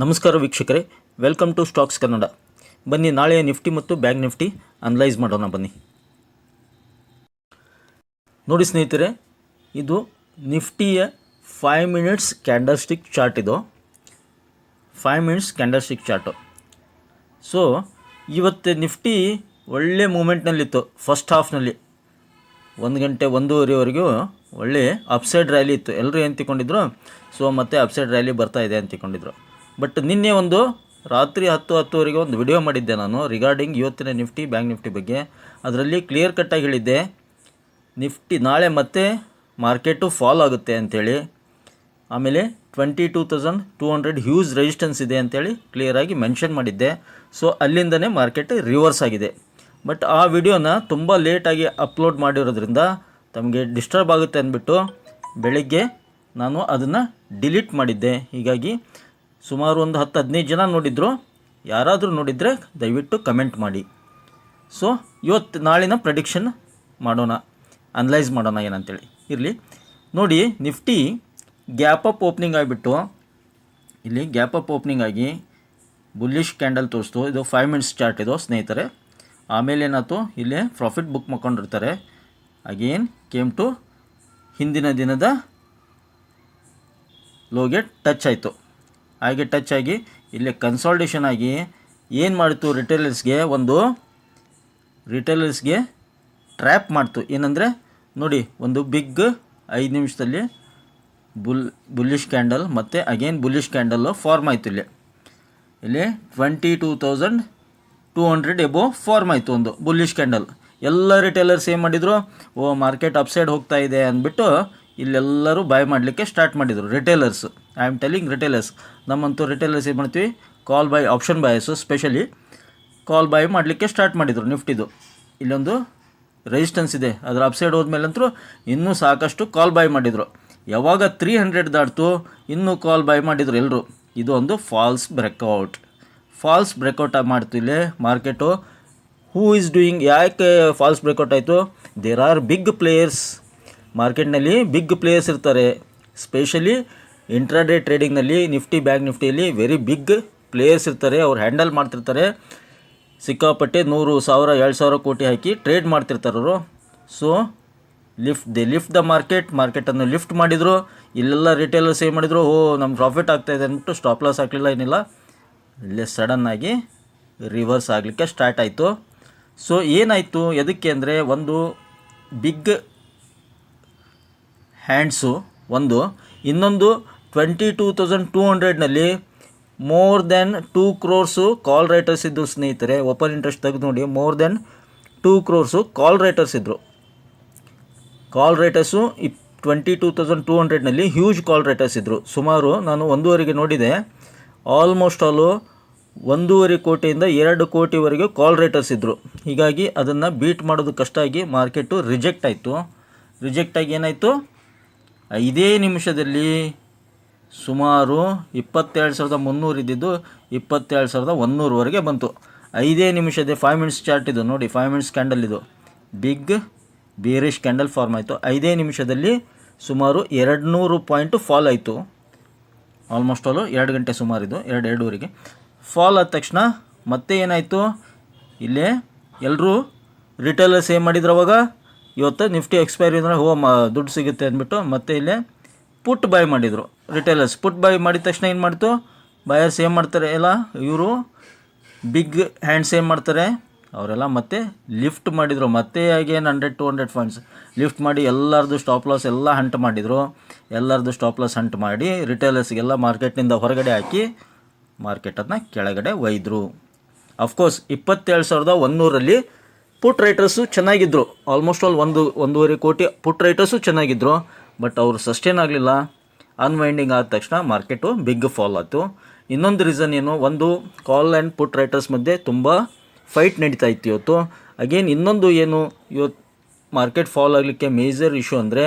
ನಮಸ್ಕಾರ ವೀಕ್ಷಕರೇ welcome to stocks Kannada ಬನ್ನಿ, ನಾಳೆಯ ನಿಫ್ಟಿ ಮತ್ತು ಬ್ಯಾಂಕ್ ನಿಫ್ಟಿ ಅನಲೈಸ್ ಮಾಡೋಣ, ಬನ್ನಿ. ನೋಡಿ ಸ್ನೇಹಿತರೆ, ಇದು ನಿಫ್ಟಿಯ five minutes candle stick chart ಇದು. Five minutes candle stick chart so ಇವತ್ತು ನಿಫ್ಟಿ ಒಳ್ಳೆ ಮೂಮೆಂಟ್ನಲ್ಲಿತ್ತು ಫಸ್ಟ್ ಹಾಫ್ನಲ್ಲಿ ಒಂದು ಗಂಟೆ ಒಂದೂವರೆವರೆಗೂ ಒಳ್ಳೆ ಅಪ್ಸೈಡ್ ರ್ಯಾಲಿ ಇತ್ತು. ಎಲ್ಲರೂ ಏನು ತಿಳ್ಕೊಂಡಿದ್ರು? ಸೊ ಮತ್ತೆ ಅಪ್ಸೈಡ್ ರ್ಯಾಲಿ ಬರ್ತಾ ಇದೆ ಅಂತ ಬಟ್ ನಿನ್ನೆ ಒಂದು ರಾತ್ರಿ ಹತ್ತು ಹತ್ತುವರೆಗೆ ಒಂದು ವಿಡಿಯೋ ಮಾಡಿದ್ದೆ ನಾನು ರಿಗಾರ್ಡಿಂಗ್ ಇವತ್ತಿನ ನಿಫ್ಟಿ ಬ್ಯಾಂಕ್ ನಿಫ್ಟಿ ಬಗ್ಗೆ. ಅದರಲ್ಲಿ ಕ್ಲಿಯರ್ ಕಟ್ಟಾಗಿ ಹೇಳಿದ್ದೆ ನಿಫ್ಟಿ ನಾಳೆ ಮತ್ತೆ ಮಾರ್ಕೆಟು ಫಾಲ್ ಆಗುತ್ತೆ ಅಂಥೇಳಿ ಆಮೇಲೆ twenty two thousand two hundred huge resistance ಇದೆ ಅಂತೇಳಿ ಕ್ಲಿಯರಾಗಿ ಮೆನ್ಷನ್ ಮಾಡಿದ್ದೆ. ಸೊ ಅಲ್ಲಿಂದನೇ ಮಾರ್ಕೆಟ್ ರಿವರ್ಸ್ ಆಗಿದೆ. ಬಟ್ ಆ ವಿಡಿಯೋನ ತುಂಬ ಲೇಟಾಗಿ ಅಪ್ಲೋಡ್ ಮಾಡಿರೋದ್ರಿಂದ ತಮಗೆ ಡಿಸ್ಟರ್ಬ್ ಆಗುತ್ತೆ ಅಂದ್ಬಿಟ್ಟು ಬೆಳಿಗ್ಗೆ ನಾನು ಅದನ್ನು ಡಿಲೀಟ್ ಮಾಡಿದ್ದೆ. ಹೀಗಾಗಿ ಸುಮಾರು ಒಂದು ಹತ್ತು ಹದಿನೈದು ಜನ ನೋಡಿದ್ರು. ಯಾರಾದರೂ ನೋಡಿದರೆ ದಯವಿಟ್ಟು ಕಮೆಂಟ್ ಮಾಡಿ. ಸೊ ಇವತ್ತು ನಾಳಿನ ಪ್ರೆಡಿಕ್ಷನ್ ಮಾಡೋಣ. ಅನಲೈಸ್ ಮಾಡೋಣ ಏನಂತೇಳಿ. ಇರಲಿ. ನೋಡಿ ನಿಫ್ಟಿ ಗ್ಯಾಪ್ ಅಪ್ ಓಪನಿಂಗ್ ಆಗಿಬಿಟ್ಟು, ಇಲ್ಲಿ ಗ್ಯಾಪ್ ಅಪ್ ಓಪನಿಂಗ್ ಆಗಿ ಬುಲ್ಲಿಶ್ ಕ್ಯಾಂಡಲ್ ತೋರಿಸ್ತು. ಇದು ಫೈವ್ ಮಿನಿಟ್ಸ್ ಚಾರ್ಟ್ ಇದು, ಸ್ನೇಹಿತರೆ. ಆಮೇಲೆ ಏನಾಯ್ತು? ಇಲ್ಲಿ ಪ್ರಾಫಿಟ್ ಬುಕ್ ಮಾಡ್ಕೊಂಡಿರ್ತಾರೆ. ಅಗೇನ್ ಕೇಮ್ ಟು ಹಿಂದಿನ ದಿನದ ಲೋಗೆ ಟಚ್ ಆಯಿತು. ಹಾಗೆ ಟಚ್ ಆಗಿ ಇಲ್ಲಿ ಕನ್ಸಾಲ್ಟೇಷನ್ ಆಗಿ ಏನು ಮಾಡಿತು ರಿಟೇಲರ್ಸ್ಗೆ ಒಂದು ರಿಟೇಲರ್ಸ್ಗೆ ಟ್ರ್ಯಾಪ್ ಮಾಡ್ತು. ಏನಂದರೆ, ನೋಡಿ, ಒಂದು ಬಿಗ್ ಐದು ನಿಮಿಷದಲ್ಲಿ ಬುಲ್ ಬುಲ್ಲಿಶ್ ಕ್ಯಾಂಡಲ್ ಮತ್ತು ಅಗೇನ್ ಬುಲ್ಲಿಶ್ ಕ್ಯಾಂಡಲ್ಲು ಫಾರ್ಮ್ ಆಯಿತು ಇಲ್ಲಿ. ಇಲ್ಲಿ twenty two thousand two hundred above form ಆಯಿತು ಒಂದು ಬುಲ್ಲಿಶ್ ಕ್ಯಾಂಡಲ್ ಎಲ್ಲ ರಿಟೇಲರ್ಸ್ ಏನು ಮಾಡಿದರು? ಓ ಮಾರ್ಕೆಟ್ ಅಪ್ಸೈಡ್ ಹೋಗ್ತಾ ಇದೆ ಅಂದ್ಬಿಟ್ಟು ಇಲ್ಲೆಲ್ಲರೂ ಬೈ ಮಾಡಲಿಕ್ಕೆ ಸ್ಟಾರ್ಟ್ ಮಾಡಿದರು retailers I am telling retailers ನಮ್ಮಂತೂ retailers ಏನು ಮಾಡ್ತೀವಿ? Call buy option buyers specially call buy ಮಾಡಲಿಕ್ಕೆ ಸ್ಟಾರ್ಟ್ ಮಾಡಿದರು ನಿಫ್ಟಿದು ಇಲ್ಲೊಂದು ರೆಸಿಸ್ಟೆನ್ಸ್ ಇದೆ. ಅದರ ಅಪ್ಸೈಡ್ ಹೋದ್ಮೇಲಂತೂ ಇನ್ನೂ ಸಾಕಷ್ಟು ಕಾಲ್ ಬೈ ಮಾಡಿದರು. ಯಾವಾಗ ತ್ರೀ ಹಂಡ್ರೆಡ್ ದಾಟ್ತು, ಇನ್ನೂ ಕಾಲ್ ಬೈ ಮಾಡಿದರು ಎಲ್ಲರೂ ಇದು ಒಂದು ಫಾಲ್ಸ್ ಬ್ರೇಕೌಟ್ ಫಾಲ್ಸ್ ಬ್ರೇಕೌಟ್ ಮಾಡ್ತು ಇಲ್ಲಿ ಮಾರ್ಕೆಟು ಹೂ ಈಸ್ ಡೂಯಿಂಗ್ ಯಾಕೆ ಫಾಲ್ಸ್ ಬ್ರೇಕೌಟ್ ಆಯಿತು? ದೇರ್ ಆರ್ ಬಿಗ್ ಪ್ಲೇಯರ್ಸ್ ಮಾರ್ಕೆಟ್ನಲ್ಲಿ ಬಿಗ್ ಪ್ಲೇಯರ್ಸ್ ಇರ್ತಾರೆ. ಸ್ಪೆಷಲಿ ಇಂಟ್ರಾಡೇ ಟ್ರೇಡಿಂಗ್ನಲ್ಲಿ ನಿಫ್ಟಿ ಬ್ಯಾಂಕ್ ನಿಫ್ಟಿಯಲ್ಲಿ ವೆರಿ ಬಿಗ್ ಪ್ಲೇಯರ್ಸ್ ಇರ್ತಾರೆ, ಅವ್ರು ಹ್ಯಾಂಡಲ್ ಮಾಡ್ತಿರ್ತಾರೆ. ಸಿಕ್ಕಾಪಟ್ಟೆ ನೂರು ಸಾವಿರ, ಎರಡು ಸಾವಿರ ಕೋಟಿ ಹಾಕಿ ಟ್ರೇಡ್ ಮಾಡ್ತಿರ್ತಾರೆ ಅವರು. So lift the lift the market ಮಾರ್ಕೆಟನ್ನು lift ಮಾಡಿದರು. ಇಲ್ಲೆಲ್ಲ ರಿಟೇಲರ್ ಏನು ಮಾಡಿದರು, ಓ ನಮ್ಮ ಪ್ರಾಫಿಟ್ ಆಗ್ತಾಯಿದೆ ಅಂದ್ಬಿಟ್ಟು ಸ್ಟಾಪ್ ಲಾಸ್ ಹಾಕಲಿಲ್ಲ, ಏನಿಲ್ಲ. ಇಲ್ಲೇ ಸಡನ್ನಾಗಿ ರಿವರ್ಸ್ ಆಗಲಿಕ್ಕೆ ಸ್ಟಾರ್ಟ್ ಆಯಿತು. ಸೊ ಏನಾಯಿತು, ಎದಕ್ಕೆ ಅಂದರೆ ಒಂದು ಬಿಗ್ ಹ್ಯಾಂಡ್ಸು ಒಂದು. ಇನ್ನೊಂದು twenty two thousand two ಹಂಡ್ರೆಡ್ನಲ್ಲಿ more than two crores call writers ಇದ್ದು ಸ್ನೇಹಿತರೆ ಓಪನ್ ಇಂಟ್ರೆಸ್ಟ್ ತೆಗೆದು ನೋಡಿ more than two crores call writers ಇದ್ದರು ಕಾಲ್ ರೈಟರ್ಸು ಇಪ್ ಟ್ವೆಂಟಿ ಟೂ ತೌಸಂಡ್ ಟೂ ಹಂಡ್ರೆಡ್ನಲ್ಲಿ ಹ್ಯೂಜ್ ಕಾಲ್ ರೈಟರ್ಸ್ ಇದ್ದರು ಸುಮಾರು ನಾನು ಒಂದೂವರೆಗೆ ನೋಡಿದೆ ಆಲ್ಮೋಸ್ಟ್ ಆಲು ಒಂದೂವರೆ ಕೋಟಿಯಿಂದ ಎರಡು ಕೋಟಿವರೆಗೆ ಕಾಲ್ ರೈಟರ್ಸ್ ಇದ್ದರು ಹೀಗಾಗಿ ಅದನ್ನು ಬೀಟ್ ಮಾಡೋದು ಕಷ್ಟ ಆಗಿ ಮಾರ್ಕೆಟು ರಿಜೆಕ್ಟ್ ಆಯಿತು. ರಿಜೆಕ್ಟ್ ಆಗಿ ಏನಾಯಿತು? ಇದೇ ನಿಮಿಷದಲ್ಲಿ ಸುಮಾರು ಇಪ್ಪತ್ತೆರಡು ಸಾವಿರದ ಮುನ್ನೂರು ಇದ್ದಿದ್ದು ಇಪ್ಪತ್ತೆರಡು ಸಾವಿರದ ಒಂದೂರವರೆಗೆ ಬಂತು. ಐದೇ ನಿಮಿಷದ ಫೈವ್ ಮಿನಿಟ್ಸ್ ಚಾರ್ಟ್ ಇದು. ನೋಡಿ ಫೈವ್ ಮಿನಿಟ್ಸ್ ಕ್ಯಾಂಡಲ್ ಇದು. ಬಿಗ್ ಬೇರಿಷ್ ಕ್ಯಾಂಡಲ್ ಫಾರ್ಮ್ ಆಯಿತು. ಐದೇ ನಿಮಿಷದಲ್ಲಿ ಸುಮಾರು ಎರಡು ನೂರು ಪಾಯಿಂಟು ಫಾಲ್ ಆಯಿತು. ಆಲ್ಮೋಸ್ಟ್ ಆಲು ಎರಡು ಗಂಟೆ ಸುಮಾರು ಇದು, ಎರಡು, ಎರಡೂವರೆಗೆ. ಫಾಲ್ ಆದ ತಕ್ಷಣ ಮತ್ತೆ ಏನಾಯಿತು? ಇಲ್ಲೇ ಎಲ್ಲರೂ ರಿಟೇಲರ್ಸ್ ಏನು ಮಾಡಿದ್ರು ಅವಾಗ ಇವತ್ತು ನಿಫ್ಟಿ ಎಕ್ಸ್ಪೈರಿ ಅಂದರೆ ಹೋ ಮ, ದುಡ್ಡು ಸಿಗುತ್ತೆ ಅಂದ್ಬಿಟ್ಟು ಮತ್ತೆ ಇಲ್ಲೇ ಪುಟ್ ಬೈ ಮಾಡಿದರು ರಿಟೇಲರ್ಸ್ ಪುಟ್ ಬೈ ಮಾಡಿದ ತಕ್ಷಣ ಏನು ಮಾಡ್ತು? ಬಯರ್ಸ್ ಏನು ಮಾಡ್ತಾರೆ? ಎಲ್ಲ ಇವರು ಬಿಗ್ ಹ್ಯಾಂಡ್ಸ್ ಏನು ಮಾಡ್ತಾರೆ? ಅವರೆಲ್ಲ ಮತ್ತೆ ಲಿಫ್ಟ್ ಮಾಡಿದರು. ಮತ್ತೆ again hundred to hundred funds lift ಮಾಡಿ ಎಲ್ಲರದು ಸ್ಟಾಪ್ ಲಾಸ್ ಎಲ್ಲ ಹಂಟ್ ಮಾಡಿದರು. ಎಲ್ಲರದು ಸ್ಟಾಪ್ ಲಾಸ್ ಹಂಟ್ ಮಾಡಿ ರಿಟೇಲರ್ಸ್ಗೆಲ್ಲ ಮಾರ್ಕೆಟ್ನಿಂದ ಹೊರಗಡೆ ಹಾಕಿ ಮಾರ್ಕೆಟನ್ನು ಕೆಳಗಡೆ ಒಯ್ದರು. ಅಫ್ಕೋರ್ಸ್ ಇಪ್ಪತ್ತೇಳು ಸಾವಿರದ ಒಂದೂರಲ್ಲಿ ಪುಟ್ ರೈಟರ್ಸು ಚೆನ್ನಾಗಿದ್ದರು ಆಲ್ಮೋಸ್ಟ್ ಆಲ್ ಒಂದು, ಒಂದೂವರೆ ಕೋಟಿ ಪುಟ್ ರೈಟರ್ಸು ಚೆನ್ನಾಗಿದ್ದರು ಬಟ್ ಅವರು ಸಸ್ಟೇನ್ ಆಗಲಿಲ್ಲ. ಅನ್ವೈಂಡಿಂಗ್ ಆದ ತಕ್ಷಣ ಮಾರ್ಕೆಟು ಬಿಗ್ ಫಾಲ್ ಆಯಿತು. ಇನ್ನೊಂದು ರೀಸನ್ ಏನು? ಒಂದು ಕಾಲ್ ಆ್ಯಂಡ್ ಪುಟ್ ರೈಟರ್ಸ್ ಮಧ್ಯೆ ತುಂಬ ಫೈಟ್ ನಡೀತಾ ಇತ್ತು ಇವತ್ತು. ಅಗೇನ್ ಇನ್ನೊಂದು ಏನು? ಇವತ್ತು ಮಾರ್ಕೆಟ್ ಫಾಲ್ ಆಗಲಿಕ್ಕೆ ಮೇಜರ್ ಇಶ್ಯೂ ಅಂದರೆ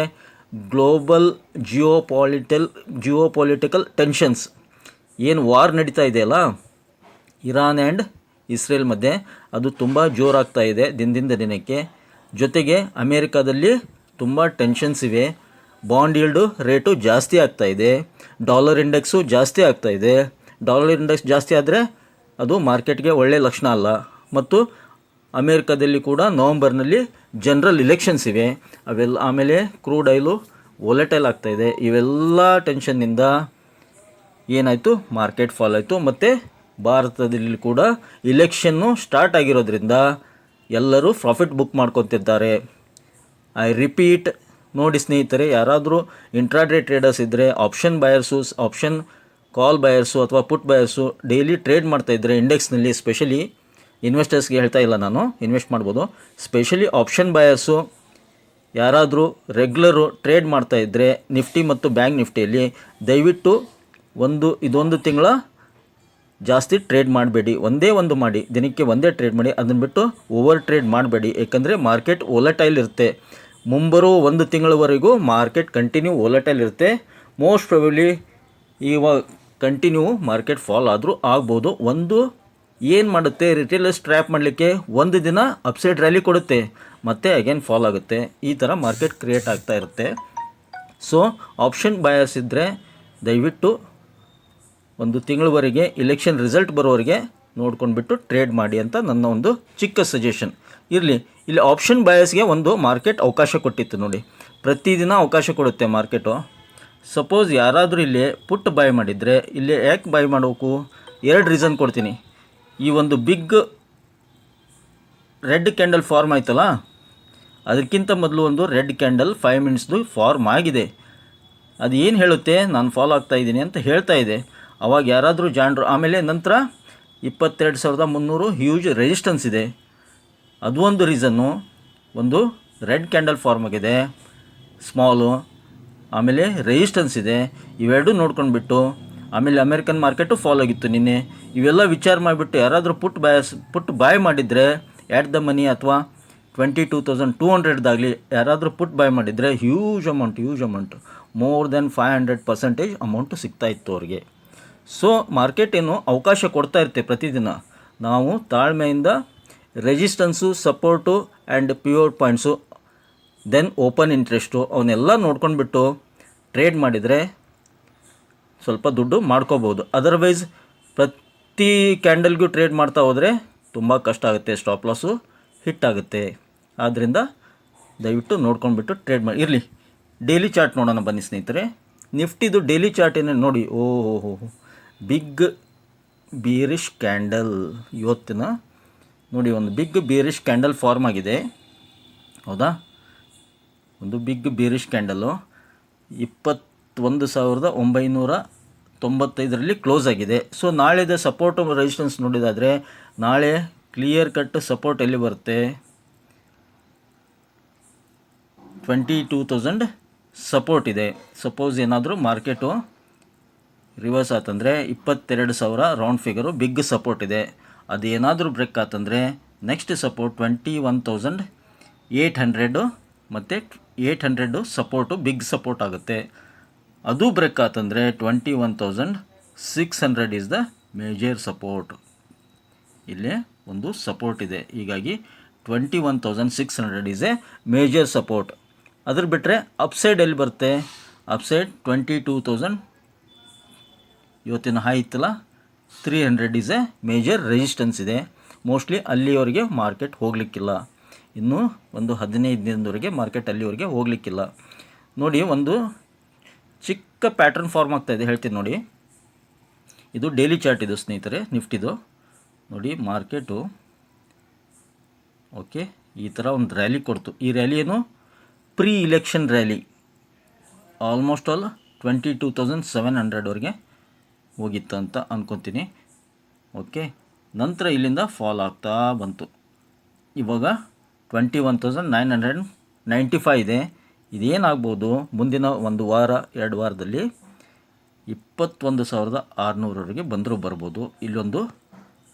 global geopolitical geopolitical tensions ಏನು ವಾರ್ ನಡೀತಾ ಇದೆಯಲ್ಲ ಇರಾನ್ ಆ್ಯಂಡ್ ಇಸ್ರೇಲ್ ಮಧ್ಯೆ ಅದು ತುಂಬ ಜೋರಾಗ್ತಾ ಇದೆ ದಿನದಿಂದ ದಿನಕ್ಕೆ. ಜೊತೆಗೆ ಅಮೇರಿಕಾದಲ್ಲಿ ತುಂಬ ಟೆನ್ಷನ್ಸ್ ಇವೆ. ಬಾಂಡ್ ಈಲ್ಡು ರೇಟು ಜಾಸ್ತಿ ಆಗ್ತಾ ಇದೆ. ಡಾಲರ್ ಇಂಡೆಕ್ಸು ಜಾಸ್ತಿ ಆಗ್ತಾ ಇದೆ. ಡಾಲರ್ ಇಂಡೆಕ್ಸ್ ಜಾಸ್ತಿ ಆದರೆ ಅದು ಮಾರ್ಕೆಟ್ಗೆ ಒಳ್ಳೆಯ ಲಕ್ಷಣ ಅಲ್ಲ. ಮತ್ತು ಅಮೇರಿಕಾದಲ್ಲಿ ಕೂಡ ನವಂಬರ್ನಲ್ಲಿ ಜನರಲ್ ಇಲೆಕ್ಷನ್ಸ್ ಇವೆ. ಅವೆಲ್ಲ ಆಮೇಲೆ ಕ್ರೂಡ್ ಆಯಿಲು ವೊಲೆಟೈಲ್ ಇದೆ. ಇವೆಲ್ಲ ಟೆನ್ಷನ್ನಿಂದ ಏನಾಯಿತು? ಮಾರ್ಕೆಟ್ ಫಾಲ್ ಆಯಿತು. ಮತ್ತು ಭಾರತದಲ್ಲಿ ಕೂಡ ಇಲೆಕ್ಷನ್ನು ಸ್ಟಾರ್ಟ್ ಆಗಿರೋದ್ರಿಂದ ಎಲ್ಲರೂ ಪ್ರಾಫಿಟ್ ಬುಕ್ ಮಾಡ್ಕೊತಿದ್ದಾರೆ. ಐ ರಿಪೀಟ್ ನೋಡಿ ಸ್ನೇಹಿತರೆ ಯಾರಾದರೂ ಇಂಟ್ರಾಡೇ ಟ್ರೇಡರ್ಸ್ ಇದ್ದರೆ option buyers option call buyers ಅಥವಾ ಪುಟ್ ಬಯರ್ಸು ಡೈಲಿ ಟ್ರೇಡ್ ಮಾಡ್ತಾ ಇದ್ದರೆ ಇಂಡೆಕ್ಸ್ನಲ್ಲಿ ಸ್ಪೆಷಲಿ ಇನ್ವೆಸ್ಟರ್ಸ್ಗೆ ಹೇಳ್ತಾ ಇಲ್ಲ ನಾನು ಇನ್ವೆಸ್ಟ್ ಮಾಡ್ಬೋದು. ಸ್ಪೆಷಲಿ ಆಪ್ಷನ್ ಬಯರ್ಸು ಯಾರಾದರೂ ರೆಗ್ಯುಲರು ಟ್ರೇಡ್ ಮಾಡ್ತಾ ಇದ್ದರೆ ನಿಫ್ಟಿ ಮತ್ತು ಬ್ಯಾಂಕ್ ನಿಫ್ಟಿಯಲ್ಲಿ ದಯವಿಟ್ಟು ಒಂದು, ಇದೊಂದು ತಿಂಗಳ ಜಾಸ್ತಿ ಟ್ರೇಡ್ ಮಾಡಬೇಡಿ. ಒಂದೇ ಒಂದು ಮಾಡಿ, ದಿನಕ್ಕೆ ಒಂದೇ ಟ್ರೇಡ್ ಮಾಡಿ, ಅದನ್ನು ಬಿಟ್ಟು ಓವರ್ ಟ್ರೇಡ್ ಮಾಡಬೇಡಿ. ಏಕೆಂದರೆ ಮಾರ್ಕೆಟ್ ಓಲಟೈಲ್ ಇರುತ್ತೆ. ಮುಂಬರುವ ಒಂದು ತಿಂಗಳವರೆಗೂ ಮಾರ್ಕೆಟ್ ಕಂಟಿನ್ಯೂ ಓಲಟೈಲ್ ಇರುತ್ತೆ ಮೋಸ್ಟ್ ಪ್ರಾಬಬ್ಲಿ ಇವಾಗ ಕಂಟಿನ್ಯೂ ಮಾರ್ಕೆಟ್ ಫಾಲ್ ಆದರೂ ಆಗ್ಬೋದು. ಒಂದು ಏನು ಮಾಡುತ್ತೆ ರಿಟೇಲರ್ಸ್ ಟ್ರ್ಯಾಪ್ ಮಾಡಲಿಕ್ಕೆ ಒಂದು ದಿನ ಅಪ್ಸೈಡ್ ರ್ಯಾಲಿ ಕೊಡುತ್ತೆ. ಮತ್ತೆ ಅಗೇನ್ ಫಾಲ್ ಆಗುತ್ತೆ. ಈ ಥರ ಮಾರ್ಕೆಟ್ ಕ್ರಿಯೇಟ್ ಆಗ್ತಾ ಇರುತ್ತೆ. ಸೊ, ಆಪ್ಷನ್ ಬಯಸ್ ಇದ್ದರೆ ದಯವಿಟ್ಟು ಒಂದು ತಿಂಗಳವರೆಗೆ ಇಲೆಕ್ಷನ್ ರಿಸಲ್ಟ್ ಬರೋವರೆಗೆ ನೋಡ್ಕೊಂಡ್ಬಿಟ್ಟು ಟ್ರೇಡ್ ಮಾಡಿ ಅಂತ ನನ್ನ ಒಂದು ಚಿಕ್ಕ ಸಜೆಷನ್. ಇರಲಿ ಇಲ್ಲಿ ಆಪ್ಷನ್ ಬಯಸ್ಗೆ ಒಂದು ಮಾರ್ಕೆಟ್ ಅವಕಾಶ ಕೊಟ್ಟಿತ್ತು ನೋಡಿ. ಪ್ರತಿದಿನ ಅವಕಾಶ ಕೊಡುತ್ತೆ ಮಾರ್ಕೆಟು ಸಪೋಸ್ ಯಾರಾದರೂ ಇಲ್ಲಿ ಪುಟ್ ಬೈ ಮಾಡಿದರೆ, ಇಲ್ಲಿ ಯಾಕೆ ಬೈ ಮಾಡಬೇಕು? ಎರಡು ರೀಸನ್ ಕೊಡ್ತೀನಿ. ಈ ಒಂದು ಬಿಗ್ ರೆಡ್ ಕ್ಯಾಂಡಲ್ ಫಾರ್ಮ್ ಆಯ್ತಲ್ಲ? ಅದಕ್ಕಿಂತ ಮೊದಲು ಒಂದು ರೆಡ್ ಕ್ಯಾಂಡಲ್ ಫೈವ್ ಮಿನಿಟ್ಸ್ದು ಫಾರ್ಮ್ ಆಗಿದೆ. ಅದು ಏನು ಹೇಳುತ್ತೆ? ನಾನು ಫಾಲೋ ಆಗ್ತಾ ಇದ್ದೀನಿ ಅಂತ ಹೇಳ್ತಾ ಇದೆ. ಅವಾಗ ಯಾರಾದರೂ ಜಾಂಡ್ರು ಆಮೇಲೆ ನಂತರ ಇಪ್ಪತ್ತೆರಡು ಸಾವಿರದ ಮುನ್ನೂರು ಹ್ಯೂಜ್ ರೆಸಿಸ್ಟೆನ್ಸ್ ಇದೆ. ಅದು ಒಂದು ರೀಸನ್ನು, ಒಂದು ರೆಡ್ ಕ್ಯಾಂಡಲ್ ಫಾರ್ಮ್ ಆಗಿದೆ, ಸ್ಮಾಲು, ಆಮೇಲೆ ರೆಜಿಸ್ಟೆನ್ಸ್ ಇದೆ, ಇವೆರಡೂ ನೋಡ್ಕೊಂಡ್ಬಿಟ್ಟು, ಆಮೇಲೆ ಅಮೇರಿಕನ್ ಮಾರ್ಕೆಟು ಫಾಲೋ ಆಗಿತ್ತು ನಿನ್ನೆ. ಇವೆಲ್ಲ ವಿಚಾರ ಮಾಡಿಬಿಟ್ಟು ಯಾರಾದರೂ ಪುಟ್ ಬಾಯಸ್ ಪುಟ್ ಬಾಯ್ ಮಾಡಿದರೆ ಆ್ಯಟ್ ದ ಮನಿ ಅಥವಾ ಟ್ವೆಂಟಿ ಟೂ ತೌಸಂಡ್ ಟೂ ಹಂಡ್ರೆಡ್ದಾಗಲಿ ಯಾರಾದರೂ ಪುಟ್ ಬಾಯ್ ಮಾಡಿದರೆ huge amount huge amount more than five hundred percentage amount ಸಿಗ್ತಾ ಇತ್ತು ಅವ್ರಿಗೆ. ಸೊ ಮಾರ್ಕೆಟ್ ಏನು ಅವಕಾಶ ಕೊಡ್ತಾ ಇರುತ್ತೆ ಪ್ರತಿದಿನ. ನಾವು ತಾಳ್ಮೆಯಿಂದ resistance, support and pure points, then open interest, ಅವನ್ನೆಲ್ಲ ನೋಡ್ಕೊಂಡ್ಬಿಟ್ಟು ಟ್ರೇಡ್ ಮಾಡಿದರೆ ಸ್ವಲ್ಪ ದುಡ್ಡು ಮಾಡ್ಕೋಬೋದು. ಅದರ್ವೈಸ್ ಪ್ರತಿ ಕ್ಯಾಂಡಲ್ಗೂ ಟ್ರೇಡ್ ಮಾಡ್ತಾ ಹೋದರೆ ತುಂಬ ಕಷ್ಟ ಆಗುತ್ತೆ ಸ್ಟಾಪ್ ಲಾಸು ಹಿಟ್ ಆಗುತ್ತೆ. ಆದ್ದರಿಂದ ದಯವಿಟ್ಟು ನೋಡ್ಕೊಂಡ್ಬಿಟ್ಟು ಟ್ರೇಡ್ ಮಾಡಿ. ಇರಲಿ, ಡೈಲಿ ಚಾರ್ಟ್ ನೋಡೋಣ ಬನ್ನಿ ಸ್ನೇಹಿತರೆ. ನಿಫ್ಟಿದು ಡೈಲಿ ಚಾರ್ಟ್ ಏನೇ ನೋಡಿ? ಓಹೋ ಬಿಗ್ ಬೀರಿಷ್ ಕ್ಯಾಂಡಲ್ ಇವತ್ತಿನ ನೋಡಿ, ಒಂದು ಬಿಗ್ ಬೀರಿಶ್ ಕ್ಯಾಂಡಲ್ ಫಾರ್ಮ್ ಆಗಿದೆ. ಹೌದಾ? ಒಂದು ಬಿಗ್ ಬೀರಿಶ್ ಕ್ಯಾಂಡಲ್ಲು ಇಪ್ಪತ್ತೊಂದು ಸಾವಿರದ ಒಂಬೈನೂರ ತೊಂಬತ್ತೈದರಲ್ಲಿ ಕ್ಲೋಸ್ ಆಗಿದೆ. ಸೊ ನಾಳೆದ ಸಪೋರ್ಟ್ ರೆಸಿಸ್ಟೆನ್ಸ್ ನೋಡಿದಾದರೆ, ನಾಳೆ ಕ್ಲಿಯರ್ ಕಟ್ ಸಪೋರ್ಟ್ ಎಲ್ಲಿ ಬರುತ್ತೆ? ಟ್ವೆಂಟಿ ಟೂ ತೌಸಂಡ್ ಸಪೋರ್ಟ್ ಇದೆ. ಸಪೋಸ್ ಏನಾದರೂ ಮಾರ್ಕೆಟು ರಿವರ್ಸ್ ಆತಂದರೆ, ಇಪ್ಪತ್ತೆರಡು ಸಾವಿರ ರೌಂಡ್ ಫಿಗರು ಬಿಗ್ ಸಪೋರ್ಟ್ ಇದೆ. ಅದು ಏನಾದರೂ break ಆತಂದರೆ next support twenty one thousand eight hundred ಮತ್ತು eight hundred support big support ಆಗುತ್ತೆ. ಅದು break ಆತಂದರೆ twenty one thousand six hundred is the major support ಇಲ್ಲಿ ಒಂದು ಸಪೋರ್ಟ್ ಇದೆ. ಹೀಗಾಗಿ twenty one thousand six hundred is a major support ಅದ್ರ ಬಿಟ್ಟರೆ upside ಎಲ್ಲಿ ಬರುತ್ತೆ? ಅಪ್ಸೈಡ್ ಟ್ವೆಂಟಿ ಟೂ ತೌಸಂಡ್ ಇವತ್ತಿನ ಹೈ ಇತ್ತಲ್ಲ three hundred is a major resistance ಇದೆ. ಮೋಸ್ಟ್ಲಿ ಅಲ್ಲಿವರೆಗೆ ಮಾರ್ಕೆಟ್ ಹೋಗಲಿಕ್ಕಿಲ್ಲ. ಇನ್ನೂ ಒಂದು ಹದಿನೈದು ದಿನದವರೆಗೆ ಮಾರ್ಕೆಟ್ ಅಲ್ಲಿವರೆಗೆ ಹೋಗಲಿಕ್ಕಿಲ್ಲ. ನೋಡಿ, ಒಂದು ಚಿಕ್ಕ ಪ್ಯಾಟ್ರನ್ ಫಾರ್ಮ್ ಆಗ್ತಾ ಇದೆ, ಹೇಳ್ತೀನಿ ನೋಡಿ. ಇದು ಡೈಲಿ ಚಾರ್ಟ್ ಇದು, ಸ್ನೇಹಿತರೆ ನಿಫ್ಟಿದು ನೋಡಿ ಮಾರ್ಕೆಟು ಓಕೆ ಈ ಥರ ಒಂದು ರ್ಯಾಲಿ ಕೊಡ್ತು. ಈ ರ್ಯಾಲಿ ಏನು? Pre election rally almost all twenty two thousand seven ಹಂಡ್ರೆಡ್ವರೆಗೆ ಹೋಗಿತ್ತು ಅಂತ ಅಂದ್ಕೊತೀನಿ ಓಕೆ? ನಂತರ ಇಲ್ಲಿಂದ ಫಾಲ್ ಆಗ್ತಾ ಬಂತು. ಇವಾಗ twenty one thousand nine hundred ninety five ಇದೆ. ಇದೇನಾಗ್ಬೋದು? ಮುಂದಿನ ಒಂದು ವಾರ, ಎರಡು ವಾರದಲ್ಲಿ ಇಪ್ಪತ್ತೊಂದು ಸಾವಿರದ ಆರುನೂರವರೆಗೆ ಬಂದರೂ ಬರ್ಬೋದು. ಇಲ್ಲೊಂದು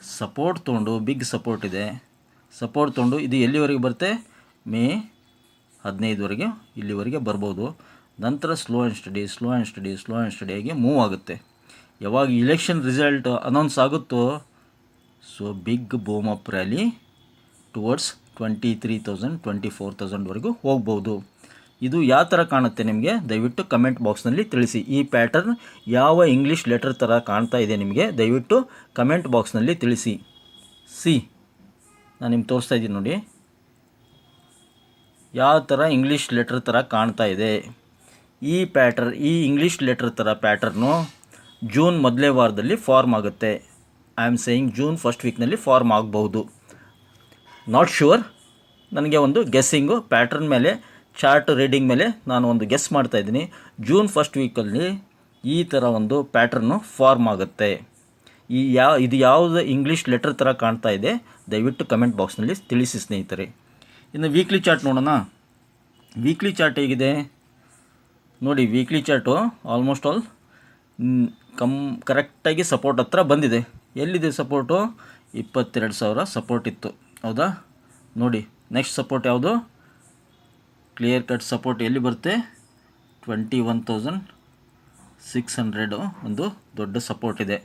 ಸಪೋರ್ಟ್ ತೊಗೊಂಡು, ಬಿಗ್ ಸಪೋರ್ಟ್ ಇದೆ. ಸಪೋರ್ಟ್ ತೊಗೊಂಡು ಇದು ಎಲ್ಲಿವರೆಗೆ ಬರುತ್ತೆ? ಮೇ ಹದಿನೈದುವರೆಗೆ ಇಲ್ಲಿವರೆಗೆ ಬರ್ಬೋದು. ನಂತರ slow and steady, slow and steady, slow and ಸ್ಟಡಿಯಾಗಿ move ಆಗುತ್ತೆ. ಯಾವಾಗ ಇಲೆಕ್ಷನ್ ರಿಸಲ್ಟ್ ಅನೌನ್ಸ್ ಆಗುತ್ತೋ so big boom up rally towards twenty three thousand twenty four ತೌಸಂಡ್ವರೆಗೂ ಹೋಗ್ಬೋದು. ಇದು ಯಾವ ಥರ ಕಾಣುತ್ತೆ ನಿಮಗೆ? ದಯವಿಟ್ಟು ಕಮೆಂಟ್ ಬಾಕ್ಸ್ನಲ್ಲಿ ತಿಳಿಸಿ. ಈ ಪ್ಯಾಟರ್ನ್ ಯಾವ ಇಂಗ್ಲೀಷ್ ಲೆಟರ್ ಥರ ಕಾಣ್ತಾ ಇದೆ ನಿಮಗೆ? ದಯವಿಟ್ಟು ಕಮೆಂಟ್ ಬಾಕ್ಸ್ನಲ್ಲಿ ತಿಳಿಸಿ. ಸಿ ನಾನು ನಿಮ್ಗೆ ತೋರಿಸ್ತಾ ಇದ್ದೀನಿ ನೋಡಿ. ಯಾವ ಥರ ಇಂಗ್ಲೀಷ್ ಲೆಟರ್ ಥರ ಕಾಣ್ತಾ ಇದೆ? ಈ ಪ್ಯಾಟರ್ ಈ ಇಂಗ್ಲೀಷ್ ಲೆಟರ್ ಥರ ಪ್ಯಾಟರ್ನು ಜೂನ್ ಮೊದಲೇ ವಾರದಲ್ಲಿ ಫಾರ್ಮ್ ಆಗುತ್ತೆ. I am saying June first ವೀಕ್ನಲ್ಲಿ form ಆಗಬಹುದು. ನಾಟ್ ಶ್ಯೂರ್ ನನಗೆ ಒಂದು ಗೆಸ್ಸಿಂಗು ಪ್ಯಾಟ್ರನ್ ಮೇಲೆ ಚಾರ್ಟ್ ರೀಡಿಂಗ್ ಮೇಲೆ ನಾನು ಒಂದು ಗೆಸ್ ಮಾಡ್ತಾ ಇದ್ದೀನಿ. ಜೂನ್ ಫಸ್ಟ್ ವೀಕಲ್ಲಿ ಈ ಥರ ಒಂದು ಪ್ಯಾಟ್ರನ್ನು ಫಾರ್ಮ್ ಆಗುತ್ತೆ. ಈ ಯಾವ ಇದು ಯಾವುದು ಇಂಗ್ಲೀಷ್ ಲೆಟರ್ ಥರ ಕಾಣ್ತಾ ಇದೆ, ದಯವಿಟ್ಟು ಕಮೆಂಟ್ ಬಾಕ್ಸ್ನಲ್ಲಿ ತಿಳಿಸಿ ಸ್ನೇಹಿತರೆ. ಇನ್ನು ವೀಕ್ಲಿ ಚಾರ್ಟ್ ನೋಡೋಣ. ವೀಕ್ಲಿ ಚಾರ್ಟ್ ಹೇಗಿದೆ? ನೋಡಿ weekly chart almost all come, ಕರೆಕ್ಟಾಗಿ ಸಪೋರ್ಟ್ ಹತ್ರ ಬಂದಿದೆ. ಎಲ್ಲಿದೆ ಸಪೋರ್ಟು ಇಪ್ಪತ್ತೆರಡು ಸಾವಿರ ಸಪೋರ್ಟ್ ಇತ್ತು. ಹೌದಾ? ನೋಡಿ ನೆಕ್ಸ್ಟ್ ಸಪೋರ್ಟ್ ಯಾವುದು? ಕ್ಲಿಯರ್ ಕಟ್ ಸಪೋರ್ಟ್ ಎಲ್ಲಿ ಬರುತ್ತೆ? Twenty one thousand six hundred ಒಂದು ದೊಡ್ಡ ಸಪೋರ್ಟ್ ಇದೆ.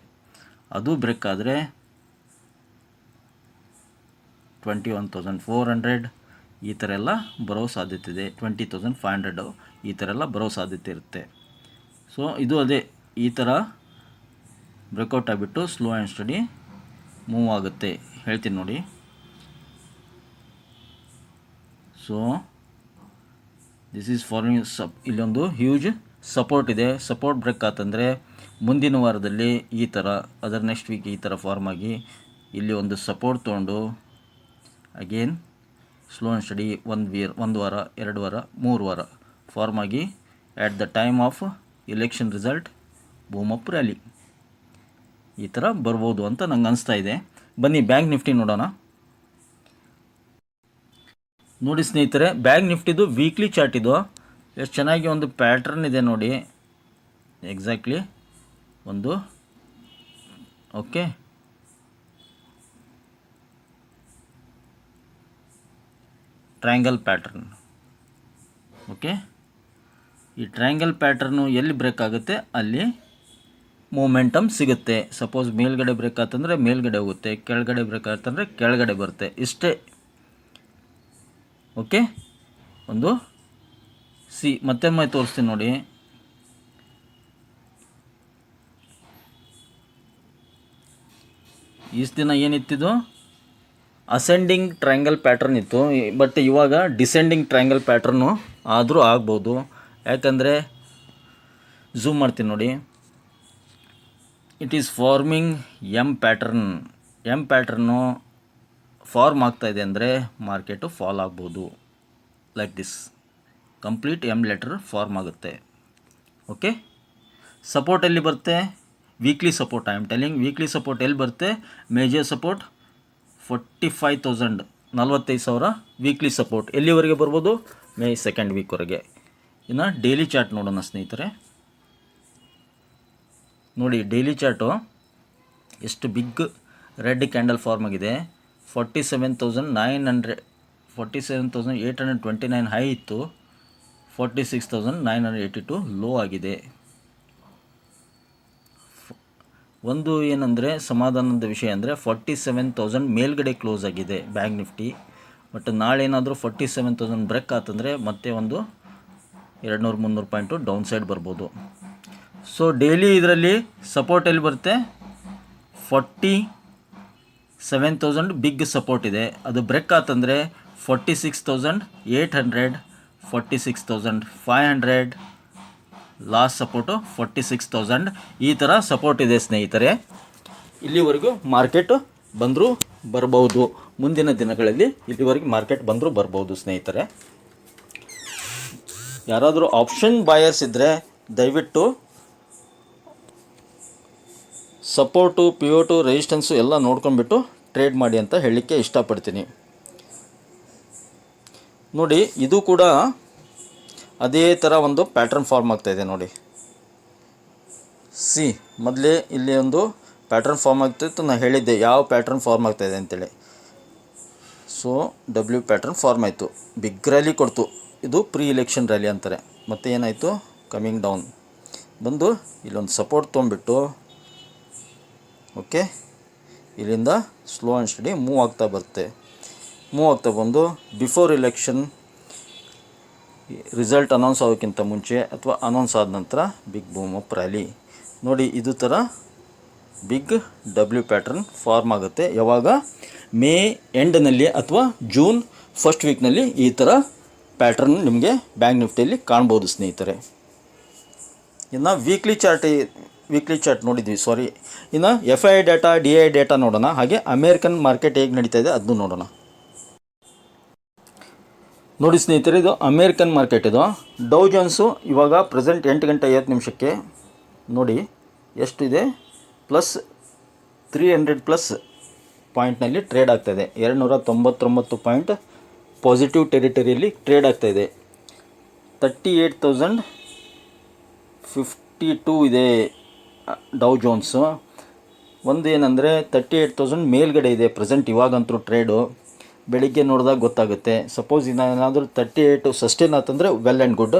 ಅದು ಬ್ರೇಕ್ ಆದರೆ twenty one thousand four hundred ಈ ಥರ ಎಲ್ಲ ಬರೋ ಸಾಧ್ಯತೆ ಇದೆ. ಟ್ವೆಂಟಿ ತೌಸಂಡ್ ಫೈವ್ ಹಂಡ್ರೆಡು ಈ ಥರ ಎಲ್ಲ ಬರೋ ಸಾಧ್ಯತೆ ಇರುತ್ತೆ. ಸೊ ಇದು ಅದೇ ಈ ಥರ ಬ್ರೇಕೌಟ್ ಆಗಿಬಿಟ್ಟು ಸ್ಲೋ ಆ್ಯಂಡ್ ಸ್ಟಡಿ ಮೂವ್ ಆಗುತ್ತೆ. ಹೇಳ್ತೀನಿ ನೋಡಿ. ಸೊ ದಿಸ್ ಈಸ್ ಫಾರ್ಮಿಂಗ್ ಸಪ್ ಇಲ್ಲೊಂದು ಹ್ಯೂಜ್ ಸಪೋರ್ಟ್ ಇದೆ. ಸಪೋರ್ಟ್ ಬ್ರೇಕ್ ಆತಂದರೆ ಮುಂದಿನ ವಾರದಲ್ಲಿ ಈ ಥರ ಅದರ್ ನೆಕ್ಸ್ಟ್ ವೀಕ್ ಈ ಥರ ಫಾರ್ಮ್ ಆಗಿ ಇಲ್ಲಿ ಒಂದು ಸಪೋರ್ಟ್ ತೊಗೊಂಡು ಅಗೇನ್ ಸ್ಲೋ ಆ್ಯಂಡ್ ಸ್ಟಡಿ ಒಂದು ವೀರ್, ಒಂದು ವಾರ, ಎರಡು ವಾರ, ಮೂರು ವಾರ ಫಾರ್ಮ್ ಆಗಿ at the time of election result boom up rally ಈ ಥರ ಬರ್ಬೋದು ಅಂತ ನಂಗೆ ಅನಿಸ್ತಾ ಇದೆ. ಬನ್ನಿ, ಬ್ಯಾಂಕ್ ನಿಫ್ಟಿ ನೋಡೋಣ. ನೋಡಿ ಸ್ನೇಹಿತರೆ, ಬ್ಯಾಂಕ್ ನಿಫ್ಟಿದು ವೀಕ್ಲಿ ಚಾರ್ಟ್ ಇದು. ಎಷ್ಟು ಚೆನ್ನಾಗಿ ಒಂದು ಪ್ಯಾಟ್ರನ್ ಇದೆ ನೋಡಿ. ಎಕ್ಸಾಕ್ಟ್ಲಿ ಒಂದು ಓಕೆ ಟ್ರಯಾಂಗಲ್ ಪ್ಯಾಟ್ರನ್ ಓಕೆ ಈ ಟ್ರಯಾಂಗಲ್ ಪ್ಯಾಟ್ರನ್ನು ಎಲ್ಲಿ ಬ್ರೇಕ್ ಆಗುತ್ತೆ? ಅಲ್ಲಿ ಮೂಮೆಂಟಮ್ ಸಿಗುತ್ತೆ. ಸಪೋಸ್ ಮೇಲ್ಗಡೆ ಬ್ರೇಕ್ ಆತಂದರೆ ಮೇಲ್ಗಡೆ ಹೋಗುತ್ತೆ. ಕೆಳಗಡೆ ಬ್ರೇಕ್ ಆತಂದರೆ ಕೆಳಗಡೆ ಬರುತ್ತೆ. ಇಷ್ಟೇ. ಓಕೆ ಒಂದು ಸಿ ಮತ್ತೊಮ್ಮೆ ತೋರಿಸ್ತೀನಿ ನೋಡಿ. ಇಷ್ಟು ದಿನ ಏನಿತ್ತಿದು ಅಸೆಂಡಿಂಗ್ ಟ್ರಯಾಂಗಲ್ ಪ್ಯಾಟ್ರನ್ ಇತ್ತು. ಬಟ್ ಇವಾಗ ಡಿಸೆಂಡಿಂಗ್ ಟ್ರಯಾಂಗಲ್ ಪ್ಯಾಟ್ರನ್ನು ಆದರೂ ಆಗ್ಬೋದು. ಯಾಕಂದರೆ ಝೂಮ್ ಮಾಡ್ತೀನಿ ನೋಡಿ. It is forming M pattern M pattern form ಆಗ್ತಾ ಇದೆ ಅಂದರೆ ಮಾರ್ಕೆಟು ಫಾಲ್ ಆಗ್ಬೋದು. Like this complete M letter form ಆಗುತ್ತೆ. ಓಕೆ ಸಪೋರ್ಟ್ ಎಲ್ಲಿ ಬರುತ್ತೆ? Weekly support I am telling weekly support ಎಲ್ಲಿ ಬರುತ್ತೆ? Major support forty five thousand ನಲ್ವತ್ತೈದು ಸಾವಿರ ವೀಕ್ಲಿ ಸಪೋರ್ಟ್ ಎಲ್ಲಿವರೆಗೆ ಬರ್ಬೋದು? ಮೇ ಸೆಕೆಂಡ್ ವೀಕ್ವರೆಗೆ ಇನ್ನು ಡೈಲಿ ಚಾರ್ಟ್ ನೋಡೋಣ ಸ್ನೇಹಿತರೆ. ನೋಡಿ ಡೈಲಿ ಚಾರ್ಟು ಎಷ್ಟು ಬಿಗ್ ರೆಡ್ ಕ್ಯಾಂಡಲ್ ಫಾರ್ಮ್ ಆಗಿದೆ. Forty seven thousand nine hundred forty seven thousand eight hundred twenty nine high ಇತ್ತು. Forty six thousand nine hundred eighty two low ಆಗಿದೆ. ಒಂದು ಏನಂದರೆ, ಸಮಾಧಾನದ ವಿಷಯ ಅಂದರೆ ಫಾರ್ಟಿ ಸೆವೆನ್ ತೌಸಂಡ್ ಮೇಲ್ಗಡೆ ಕ್ಲೋಸ್ ಆಗಿದೆ ಬ್ಯಾಂಕ್ ನಿಫ್ಟಿ ಬಟ್ ನಾಳೆ ಏನಾದರೂ ಫಾರ್ಟಿ ಸೆವೆನ್ ತೌಸಂಡ್ ಬ್ರೇಕ್ ಆತಂದರೆ ಮತ್ತೆ ಒಂದು ಎರಡು ನೂರು ಮುನ್ನೂರು ಪಾಯಿಂಟು ಡೌನ್ ಸೈಡ್ ಬರ್ಬೋದು. ಸೊ ಡೈಲಿ ಇದರಲ್ಲಿ ಸಪೋರ್ಟ್ ಎಲ್ಲಿ ಬರುತ್ತೆ? Forty seven thousand big support ಇದೆ. ಅದು break ಆತಂದರೆ forty six thousand eight hundred forty six thousand five hundred last support forty six thousand ಈ ಥರ ಸಪೋರ್ಟ್ ಇದೆ ಸ್ನೇಹಿತರೆ. ಇಲ್ಲಿವರೆಗೂ ಮಾರ್ಕೆಟು ಬಂದರೂ ಬರಬಹುದು ಮುಂದಿನ ದಿನಗಳಲ್ಲಿ ಇಲ್ಲಿವರೆಗೆ ಮಾರ್ಕೆಟ್ ಬಂದರೂ ಬರಬಹುದು ಸ್ನೇಹಿತರೆ. ಯಾರಾದರೂ ಆಪ್ಷನ್ ಬಾಯರ್ಸ್ ಇದ್ದರೆ ದಯವಿಟ್ಟು ಸಪೋರ್ಟು ಪಿಯೋಟು ರೆಸಿಸ್ಟೆನ್ಸು ಎಲ್ಲ ನೋಡ್ಕೊಂಡ್ಬಿಟ್ಟು ಟ್ರೇಡ್ ಮಾಡಿ ಅಂತ ಹೇಳಲಿಕ್ಕೆ ಇಷ್ಟಪಡ್ತೀನಿ. ನೋಡಿ, ಇದು ಕೂಡ ಅದೇ ಥರ ಒಂದು ಪ್ಯಾಟ್ರನ್ ಫಾರ್ಮ್ ಆಗ್ತಾಯಿದೆ ನೋಡಿ. ಸಿ, ಮೊದಲೇ ಇಲ್ಲಿ ಒಂದು ಪ್ಯಾಟ್ರನ್ ಫಾರ್ಮ್ ಆಗ್ತಾಯಿತ್ತು ನಾನು ಹೇಳಿದ್ದೆ ಯಾವ ಪ್ಯಾಟ್ರನ್ ಫಾರ್ಮ್ ಆಗ್ತಾಯಿದೆ ಅಂತೇಳಿ. ಸೊ ಡಬ್ಲ್ಯೂ ಪ್ಯಾಟ್ರನ್ ಫಾರ್ಮ್ ಆಯಿತು. ಬಿಗ್ ರ್ಯಾಲಿ ಕೊಡ್ತು. ಇದು ಪ್ರೀ ಇಲೆಕ್ಷನ್ ರ್ಯಾಲಿ ಅಂತಾರೆ. ಮತ್ತು ಏನಾಯಿತು ಕಮಿಂಗ್ ಡೌನ್ ಬಂದು ಇಲ್ಲೊಂದು ಸಪೋರ್ಟ್ ತೊಗೊಂಬಿಟ್ಟು ಓಕೆ? ಇಲ್ಲಿಂದ ಸ್ಲೋ ಆ್ಯಂಡ್ ಸ್ಟಡಿ ಮೂವ್ ಆಗ್ತಾ ಬರುತ್ತೆ. ಮೂವ್ ಆಗ್ತಾ ಬಂದು ಬಿಫೋರ್ ಇಲೆಕ್ಷನ್ ರಿಸಲ್ಟ್ ಅನೌನ್ಸ್ ಆಗೋಕ್ಕಿಂತ ಮುಂಚೆ ಅಥವಾ ಅನೌನ್ಸ್ ಆದ ನಂತರ ಬಿಗ್ ಬೂಮ್ ಅಪ್ ರ್ಯಾಲಿ ನೋಡಿ, ಇದು ಥರ ಬಿಗ್ ಡಬ್ಲ್ಯೂ ಪ್ಯಾಟ್ರನ್ ಫಾರ್ಮ್ ಆಗುತ್ತೆ. ಯಾವಾಗ? ಮೇ ಎಂಡ್ನಲ್ಲಿ ಅಥವಾ ಜೂನ್ ಫಸ್ಟ್ ವೀಕ್ನಲ್ಲಿ ಈ ಥರ ಪ್ಯಾಟ್ರನ್ ನಿಮಗೆ ಬ್ಯಾಂಕ್ ನಿಫ್ಟಿಯಲ್ಲಿ ಕಾಣ್ಬೋದು ಸ್ನೇಹಿತರೆ. ಇನ್ನು ವೀಕ್ಲಿ ಚಾರ್ಟ್ ವೀಕ್ಲಿ ಚಾರ್ಟ್ ನೋಡಿದ್ವಿ ಸಾರಿ ಇನ್ನು F I data D I data ನೋಡೋಣ. ಹಾಗೆ ಅಮೇರಿಕನ್ ಮಾರ್ಕೆಟ್ ಹೇಗೆ ನಡೀತಾ ಇದೆ ಅದನ್ನು ನೋಡೋಣ. ನೋಡಿ ಸ್ನೇಹಿತರೆ, ಇದು ಅಮೇರಿಕನ್ ಮಾರ್ಕೆಟ್ ಇದು. ಡೌ ಜೋನ್ಸು ಇವಾಗ ಪ್ರೆಸೆಂಟ್ ಎಂಟು ಗಂಟೆ ಐವತ್ತು ನಿಮಿಷಕ್ಕೆ ನೋಡಿ ಎಷ್ಟಿದೆ? ಪ್ಲಸ್ ತ್ರೀ ಹಂಡ್ರೆಡ್ ಪ್ಲಸ್ ಪಾಯಿಂಟ್ನಲ್ಲಿ ಟ್ರೇಡ್ ಆಗ್ತಾಯಿದೆ ಎರಡು ನೂರ ತೊಂಬತ್ತೊಂಬತ್ತು ಪಾಯಿಂಟ್ ಪಾಸಿಟಿವ್ ಟೆರಿಟರಿಯಲ್ಲಿ ಟ್ರೇಡ್ ಆಗ್ತಾಯಿದೆ thirty eight thousand fifty two ಇದೆ. ಡೌ ಜೋನ್ಸು ಒಂದು ಏನಂದರೆ ತರ್ಟಿ ಏಯ್ಟ್ ತೌಸಂಡ್ ಮೇಲ್ಗಡೆ ಇದೆ ಪ್ರೆಸೆಂಟ್ ಇವಾಗಂತೂ ಟ್ರೇಡು ಬೆಳಿಗ್ಗೆ ನೋಡಿದಾಗ ಗೊತ್ತಾಗುತ್ತೆ. ಸಪೋಸ್ ಏನಾದರೂ thirty eight sustain ಆತಂದರೆ well and good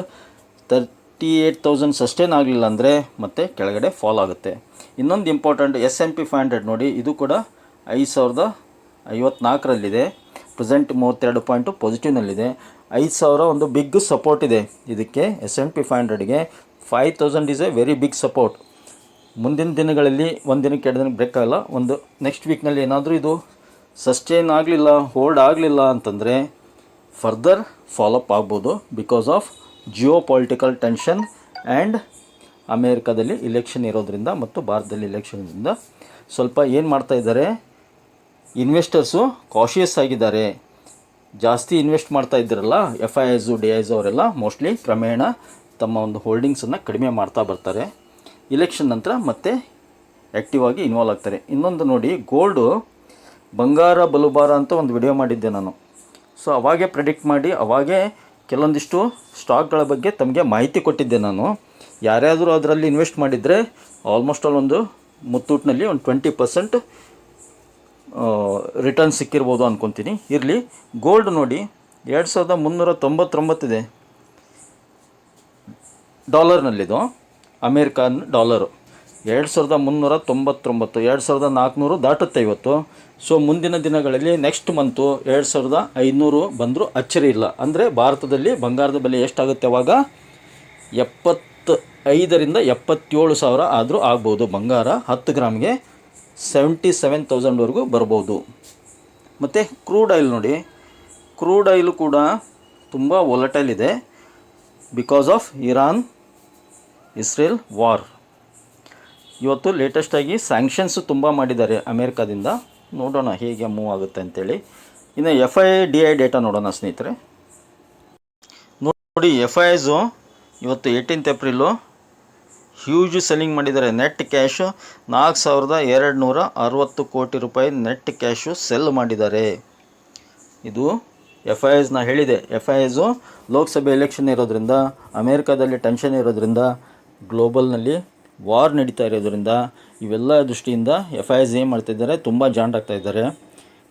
thirty eight thousand sustain ಆಗಲಿಲ್ಲ ಅಂದರೆ ಮತ್ತೆ ಕೆಳಗಡೆ ಫಾಲ್ ಆಗುತ್ತೆ. ಇನ್ನೊಂದು important S M P five hundred ನೋಡಿ, ಇದು ಕೂಡ ಐದು ಸಾವಿರದ ಐವತ್ನಾಲ್ಕರಲ್ಲಿದೆ. ಪ್ರೆಸೆಂಟ್ ಮೂವತ್ತೆರಡು ಪಾಯಿಂಟು ಪಾಸಿಟಿವ್ನಲ್ಲಿದೆ ಐದು ಸಾವಿರ ಒಂದು ಬಿಗ್ ಸಪೋರ್ಟ್ ಇದೆ. ಇದಕ್ಕೆ S M P five ಹಂಡ್ರೆಡ್ಗೆ five thousand is a very big support ಮುಂದಿನ ದಿನಗಳಲ್ಲಿ ಒಂದು ದಿನಕ್ಕೆ ಎರಡು ದಿನಕ್ಕೆ ಬ್ರೇಕ್ ಆಗಲ್ಲ. ಒಂದು ನೆಕ್ಸ್ಟ್ ವೀಕ್ನಲ್ಲಿ ಏನಾದರೂ ಇದು ಸಸ್ಟೇನ್ ಆಗಲಿಲ್ಲ ಹೋಲ್ಡ್ ಆಗಲಿಲ್ಲ ಅಂತಂದರೆ ಫರ್ದರ್ ಫಾಲೋಅಪ್ ಆಗ್ಬೋದು because of geo political tension and ಅಮೇರಿಕಾದಲ್ಲಿ election ಇರೋದರಿಂದ ಮತ್ತು ಭಾರತದಲ್ಲಿ ಇಲೆಕ್ಷನ್ದಿಂದ ಸ್ವಲ್ಪ ಏನು ಮಾಡ್ತಾ ಇದ್ದಾರೆ ಇನ್ವೆಸ್ಟರ್ಸು ಕಾಶಿಯಸ್ ಆಗಿದ್ದಾರೆ. ಜಾಸ್ತಿ ಇನ್ವೆಸ್ಟ್ ಮಾಡ್ತಾ ಇದ್ದಾರಲ್ಲ F I S D Is ಅವರೆಲ್ಲ ಮೋಸ್ಟ್ಲಿ ಕ್ರಮೇಣ ತಮ್ಮ ಒಂದು ಹೋಲ್ಡಿಂಗ್ಸನ್ನು ಕಡಿಮೆ ಮಾಡ್ತಾ ಬರ್ತಾರೆ. ಇಲೆಕ್ಷನ್ ನಂತರ ಮತ್ತೆ ಆ್ಯಕ್ಟಿವ್ ಆಗಿ ಇನ್ವಾಲ್ವ್ ಆಗ್ತಾರೆ. ಇನ್ನೊಂದು ನೋಡಿ ಗೋಲ್ಡು ಬಂಗಾರ ಬಲುಬಾರ ಅಂತ ಒಂದು ವಿಡಿಯೋ ಮಾಡಿದ್ದೆ ನಾನು. ಸೊ ಅವಾಗೇ ಪ್ರೆಡಿಕ್ಟ್ ಮಾಡಿ, ಅವಾಗೇ ಕೆಲವೊಂದಿಷ್ಟು ಸ್ಟಾಕ್ಗಳ ಬಗ್ಗೆ ತಮಗೆ ಮಾಹಿತಿ ಕೊಟ್ಟಿದ್ದೆ ನಾನು. ಯಾರ್ಯಾದರೂ ಅದರಲ್ಲಿ ಇನ್ವೆಸ್ಟ್ ಮಾಡಿದರೆ ಆಲ್ಮೋಸ್ಟ್ ಆಲ್ ಒಂದು ಮುತ್ತೂಟ್ನಲ್ಲಿ ಒಂದು ಟ್ವೆಂಟಿ ಪರ್ಸೆಂಟ್ ರಿಟರ್ನ್ ಸಿಕ್ಕಿರ್ಬೋದು ಅಂದ್ಕೊತೀನಿ ಇರಲಿ ಗೋಲ್ಡ್ ನೋಡಿ, ಎರಡು ಸಾವಿರದ ಮುನ್ನೂರ ತೊಂಬತ್ತೊಂಬತ್ತಿದೆ ಡಾಲರ್ನಲ್ಲಿದು ಅಮೇರಿಕನ್ ಡಾಲರು. ಎರಡು ಸಾವಿರದ ಮುನ್ನೂರ ತೊಂಬತ್ತೊಂಬತ್ತು, ಎರಡು ಸಾವಿರದ ನಾಲ್ಕುನೂರು ದಾಟುತ್ತೆ ಇವತ್ತು. ಸೊ ಮುಂದಿನ ದಿನಗಳಲ್ಲಿ ನೆಕ್ಸ್ಟ್ ಮಂತು ಎರಡು ಸಾವಿರದ ಐನೂರು ಬಂದರೂ ಅಚ್ಚರಿ ಇಲ್ಲ. ಅಂದರೆ ಭಾರತದಲ್ಲಿ ಬಂಗಾರದ ಬೆಲೆ ಎಷ್ಟಾಗುತ್ತೆ ಅವಾಗ? ಎಪ್ಪತ್ತು ಐದರಿಂದ ಎಪ್ಪತ್ತೇಳು ಸಾವಿರ ಆದರೂ ಆಗ್ಬೋದು. ಬಂಗಾರ ಹತ್ತು ಗ್ರಾಮ್ಗೆ ಸೆವೆಂಟಿ ಸೆವೆನ್ ತೌಸಂಡ್ವರೆಗೂ ಬರ್ಬೋದು. ಮತ್ತು ಕ್ರೂಡ್ ಆಯಿಲ್ ನೋಡಿ. ಕ್ರೂಡ್ ಆಯಿಲ್ ಕೂಡ ತುಂಬ ಒಲಟೈಲ್ ಇದೆ. Because of Iran Israel war. ಇವತ್ತು ಲೇಟೆಸ್ಟಾಗಿ ಸ್ಯಾಂಕ್ಷನ್ಸು ತುಂಬ ಮಾಡಿದ್ದಾರೆ ಅಮೇರಿಕಾದಿಂದ. ನೋಡೋಣ ಹೇಗೆ ಮೂವ್ ಆಗುತ್ತೆ ಅಂತೇಳಿ. ಇನ್ನು F I D I data ನೋಡೋಣ ಸ್ನೇಹಿತರೆ. ನೋಡಿ ಎಫ್ ಐ ಎಸು ಇವತ್ತು ಏಯ್ಟೀನ್ತ್ ಏಪ್ರಿಲು ಹ್ಯೂಜ್ ಸೆಲ್ಲಿಂಗ್ ಮಾಡಿದ್ದಾರೆ. ನೆಟ್ ಕ್ಯಾಶು ನಾಲ್ಕು ಸಾವಿರದ ಎರಡು ನೂರ ಅರವತ್ತು ಕೋಟಿ ರೂಪಾಯಿ ನೆಟ್ ಕ್ಯಾಶು ಸೆಲ್ ಮಾಡಿದ್ದಾರೆ. ಇದು ಎಫ್ ಐ ಎಸ್ನ ಹೇಳಿದೆ. ಎಫ್ ಐ ಎಸು ಲೋಕಸಭೆ ಎಲೆಕ್ಷನ್ ಇರೋದ್ರಿಂದ, ಅಮೇರಿಕಾದಲ್ಲಿ ಟೆನ್ಷನ್ ಇರೋದ್ರಿಂದ ಗ್ಲೋಬಲ್ನಲ್ಲಿ ವಾರ್ ನಡೀತಾ ಇರೋದ್ರಿಂದ ಇವೆಲ್ಲ ದೃಷ್ಟಿಯಿಂದ ಎಫ್ ಐ ಎಸ್ ಏನು ಮಾಡ್ತಿದ್ದಾರೆ, ತುಂಬ ಜಾಂಡ್ ಆಗ್ತಾ ಇದ್ದಾರೆ.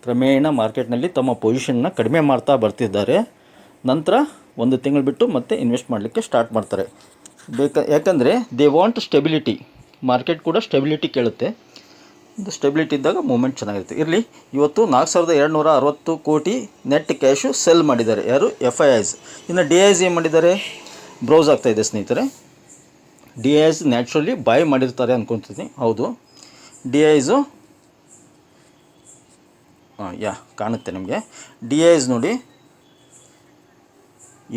ಕ್ರಮೇಣ ಮಾರ್ಕೆಟ್ನಲ್ಲಿ ತಮ್ಮ ಪೊಸಿಷನ್ನ ಕಡಿಮೆ ಮಾಡ್ತಾ ಬರ್ತಿದ್ದಾರೆ. ನಂತರ ಒಂದು ತಿಂಗಳು ಬಿಟ್ಟು ಮತ್ತೆ ಇನ್ವೆಸ್ಟ್ ಮಾಡಲಿಕ್ಕೆ ಸ್ಟಾರ್ಟ್ ಮಾಡ್ತಾರೆ. ಬೇಕಾ, ಯಾಕಂದರೆ ದೇ ವಾಂಟ್ ಸ್ಟೆಬಿಲಿಟಿ. ಮಾರ್ಕೆಟ್ ಕೂಡ ಸ್ಟೆಬಿಲಿಟಿ ಕೇಳುತ್ತೆ. ಸ್ಟೆಬಿಲಿಟಿ ಇದ್ದಾಗ ಮೂಮೆಂಟ್ ಚೆನ್ನಾಗಿರುತ್ತೆ. ಇರಲಿ, ಇವತ್ತು ನಾಲ್ಕು ಸಾವಿರದ ಎರಡುನೂರ ಅರವತ್ತು ಕೋಟಿ ನೆಟ್ ಕ್ಯಾಶು ಸೆಲ್ ಮಾಡಿದ್ದಾರೆ. ಯಾರು? ಎಫ್ ಐ ಐಸ್ ಇನ್ನು ಡಿ ಐಸ್ ಏನು ಮಾಡಿದ್ದಾರೆ. ಬ್ರೌಸ್ ಆಗ್ತಾಯಿದೆ ಸ್ನೇಹಿತರೆ. ಡಿ ಐಸ್ ನ್ಯಾಚುರಲಿ ಬೈ ಮಾಡಿರ್ತಾರೆ ಅಂದ್ಕೊತೀನಿ ಹೌದು. ಡಿ ಐಸು ಹಾಂ ಯಾ, ಕಾಣುತ್ತೆ ನಿಮಗೆ. ಡಿ ಐಸ್ ನೋಡಿ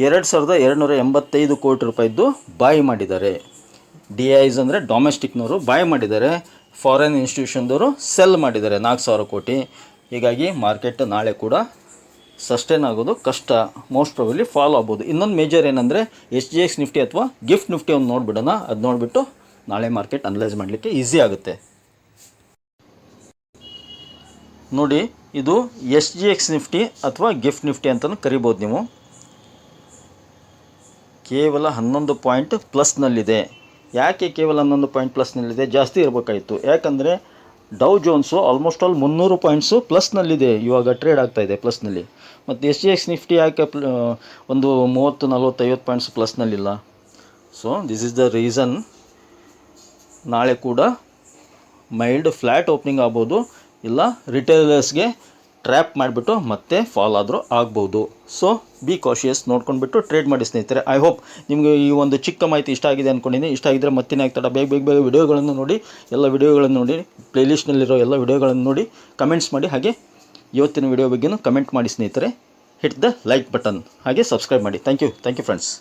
ಎರಡು ಸಾವಿರದ ಎರಡುನೂರ ಎಂಬತ್ತೈದು ಕೋಟಿ ರೂಪಾಯಿದ್ದು ಬಾಯ್ ಮಾಡಿದ್ದಾರೆ. ಡಿ ಐಸ್ ಅಂದರೆ ಡೊಮೆಸ್ಟಿಕ್ನವರು ಬಾಯ್ ಮಾಡಿದ್ದಾರೆ. ಫಾರಿನ್ ಇನ್ಸ್ಟಿಟ್ಯೂಷನ್ದವರು ಸೆಲ್ ಮಾಡಿದ್ದಾರೆ. ನಾಲ್ಕು ಸಾವಿರ ಕೋಟಿ. ಹೀಗಾಗಿ ಮಾರ್ಕೆಟ್ ನಾಳೆ ಕೂಡ ಸಸ್ಟೇನ್ ಆಗೋದು ಕಷ್ಟ. ಮೋಸ್ಟ್ ಪ್ರಾಬಲಿ ಫಾಲೋ ಆಗ್ಬೋದು. ಇನ್ನೊಂದು ಮೇಜರ್ ಏನಂದರೆ ಎಚ್ ಜಿ ಎಕ್ಸ್ ನಿಫ್ಟಿ ಅಥವಾ ಗಿಫ್ಟ್ ನಿಫ್ಟಿ ಒಂದು ನೋಡಿಬಿಡೋಣ. ಅದು ನೋಡಿಬಿಟ್ಟು ನಾಳೆ ಮಾರ್ಕೆಟ್ ಅನಲೈಸ್ ಮಾಡಲಿಕ್ಕೆ ಈಸಿ ಆಗುತ್ತೆ. ನೋಡಿ, ಇದು ಎಸ್ ಜಿ ಎಕ್ಸ್ ನಿಫ್ಟಿ ಅಥವಾ ಗಿಫ್ಟ್ ನಿಫ್ಟಿ ಅಂತಲೂ ಕರಿಬೋದು ನೀವು. ಕೇವಲ ಹನ್ನೊಂದು ಪಾಯಿಂಟ್ ಪ್ಲಸ್ನಲ್ಲಿದೆ ಯಾಕೆ ಕೇವಲ ಹನ್ನೊಂದು ಪಾಯಿಂಟ್ ಪ್ಲಸ್ನಲ್ಲಿದೆ ಜಾಸ್ತಿ ಇರಬೇಕಾಯಿತು. ಯಾಕಂದರೆ ಡೌ ಜೋನ್ಸು ಆಲ್ಮೋಸ್ಟ್ ಆಲ್ ಮುನ್ನೂರು ಪಾಯಿಂಟ್ಸು ಪ್ಲಸ್ನಲ್ಲಿದೆ ಇವಾಗ ಟ್ರೇಡ್ ಆಗ್ತಾ ಇದೆ ಪ್ಲಸ್ನಲ್ಲಿ ಮತ್ತು ಎಸ್ ಜಿ ಎಕ್ಸ್ ನಿಫ್ಟಿ ಯಾಕೆ ಒಂದು ಮೂವತ್ತು ನಲ್ವತ್ತೈವತ್ತು points ಪ್ಲಸ್ನಲ್ಲಿಲ್ಲ so this is the reason ನಾಳೆ ಕೂಡ ಮೈಲ್ಡ್ ಫ್ಲ್ಯಾಟ್ ಓಪನಿಂಗ್ ಆಗ್ಬೋದು. ಇಲ್ಲ ರಿಟೇಲರ್ಸ್ಗೆ ಟ್ರ್ಯಾಪ್ ಮಾಡಿಬಿಟ್ಟು ಮತ್ತೆ ಫಾಲ್ ಆದರೂ ಆಗ್ಬೋದು. ಸೊ ಬಿ ಕಾಶಿಯಸ್ ನೋಡ್ಕೊಂಡ್ಬಿಟ್ಟು ಟ್ರೇಡ್ ಮಾಡಿ ಸ್ನೇಹಿತರೆ ಐ ಹೋಪ್ ನಿಮಗೆ ಈ ಒಂದು ಚಿಕ್ಕ ಮಾಹಿತಿ ಇಷ್ಟ ಆಗಿದೆ ಅಂದ್ಕೊಂಡಿದ್ದೀನಿ ಇಷ್ಟ ಆಗಿದ್ದರೆ ಮತ್ತಿನ ಆಗ್ತಡ ಬೇಗ ಬೇಗ ಬೇಗ ವಿಡಿಯೋಗಳನ್ನು ನೋಡಿ, ಎಲ್ಲ ವಿಡಿಯೋಗಳನ್ನು ನೋಡಿ ಪ್ಲೇಲಿಸ್ಟ್ನಲ್ಲಿರೋ ಎಲ್ಲ ವಿಡಿಯೋಗಳನ್ನು ನೋಡಿ ಕಮೆಂಟ್ಸ್ ಮಾಡಿ. ಹಾಗೆ ಇವತ್ತಿನ ವಿಡಿಯೋ ಬಗ್ಗೆನೂ ಕಮೆಂಟ್ ಮಾಡಿ ಸ್ನೇಹಿತರೆ. ಹಿಟ್ ದ ಲೈಕ್ ಬಟನ್ ಹಾಗೆ ಸಬ್ಸ್ಕ್ರೈಬ್ ಮಾಡಿ. Thank you thank you friends